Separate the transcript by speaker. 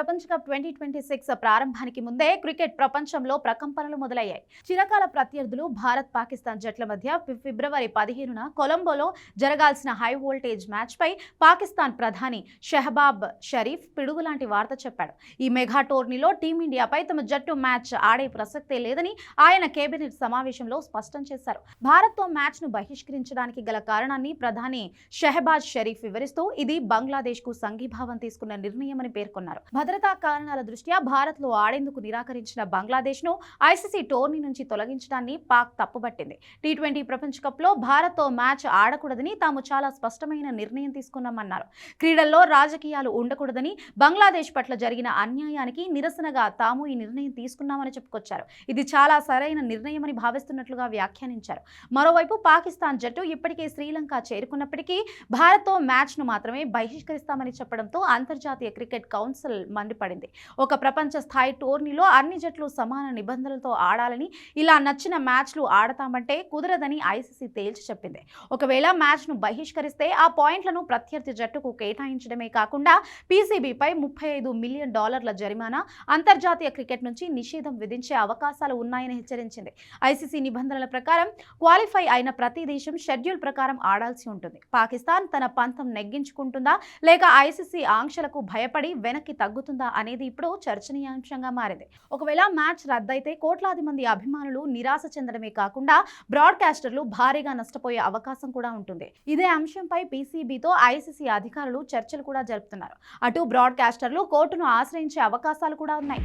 Speaker 1: ప్రపంచ cup twenty twenty six ప్రారంభానికి ముందే క్రికెట్ ప్రపంచంలో ప్రకంపనలు మొదలయ్యాయి. చిరకాల ప్రత్యర్థులు భారత్ పాకిస్తాన్ జట్ల మధ్య ఫిబ్రవరి పదిహేనున కొలంబోలో జరగాల్సిన హై వోల్టేజ్ మ్యాచ్పై పాకిస్తాన్ ప్రధాని షెహబాబ్ షరీఫ్ పిడుగు లాంటి వార్త చెప్పాడు. ఈ మెగా టోర్నీలో టీమిండియాపై తమ జట్టు మ్యాచ్ ఆడే ప్రసక్తే లేదని ఆయన కేబినెట్ సమావేశంలో స్పష్టం చేశారు. భారత్తో మ్యాచ్ను బహిష్కరించడానికి గల కారణాన్ని ప్రధాని షెహబాజ్ షరీఫ్ వివరిస్తూ ఇది బంగ్లాదేశ్కు సంఘీభావం తీసుకున్న నిర్ణయమని పేర్కొన్నారు. భద్రతా కారణాల దృష్ట్యా భారత్లో ఆడేందుకు నిరాకరించిన బంగ్లాదేశ్ను ఐసీసీ టోర్నీ నుంచి తొలగించడాన్ని పాక్ తప్పుబట్టింది టీ ట్వంటీ ప్రపంచ కప్లో భారత్తో మ్యాచ్ ఆడకూడదని తాము చాలా స్పష్టమైన నిర్ణయం తీసుకున్నామన్నారు. క్రీడల్లో రాజకీయాలు ఉండకూడదని బంగ్లాదేశ్ పట్ల జరిగిన అన్యాయానికి నిరసనగా తాము ఈ నిర్ణయం తీసుకున్నామని చెప్పుకొచ్చారు. ఇది చాలా సరైన నిర్ణయమని భావిస్తున్నట్లుగా వ్యాఖ్యానించారు. మరోవైపు పాకిస్తాన్ జట్టు ఇప్పటికే శ్రీలంక చేరుకున్నప్పటికీ భారత్తో మ్యాచ్ను మాత్రమే బహిష్కరిస్తామని చెప్పడంతో అంతర్జాతీయ క్రికెట్ కౌన్సిల్ మండిపడింది ఒక ప్రపంచ స్థాయి టోర్నీలో అన్ని జట్లు సమాన నిబంధనలతో ఆడాలని ఇలా నచ్చిన మ్యాచ్లు ఆడతామంటే కుదరదని ఐసీసీ తేల్చి చెప్పింది. ఒకవేళ మ్యాచ్ను బహిష్కరిస్తే ఆ పాయింట్లను ప్రత్యర్థి జట్టుకు కేటాయించడమే కాకుండా పీసీబీపై ముప్పై ఐదు మిలియన్ డాలర్ల జరిమానా అంతర్జాతీయ క్రికెట్ నుంచి నిషేధం విధించే అవకాశాలు ఉన్నాయని హెచ్చరించింది. ఐసీసీ నిబంధనల ప్రకారం క్వాలిఫై అయిన ప్రతి దేశం షెడ్యూల్ ప్రకారం ఆడాల్సి ఉంటుంది. పాకిస్తాన్ తన పంతం నెగ్గించుకుంటుందా లేక ఐసీసీ ఆంక్షలకు భయపడి వెనక్కి తగ్గుతుంది అనేది ఇప్పుడు చర్చనీయాంశంగా మారింది. ఒకవేళ మ్యాచ్ రద్దయితే కోట్లాది మంది అభిమానులు నిరాశ చెందడమే కాకుండా బ్రాడ్కాస్టర్లు భారీగా నష్టపోయే అవకాశం కూడా ఉంటుంది. ఇదే అంశంపై పీసీబీతో ఐసీసీ అధికారులు చర్చలు కూడా జరుపుతున్నారు. అటు బ్రాడ్కాస్టర్లు కోర్టును ఆశ్రయించే అవకాశాలు కూడా ఉన్నాయి.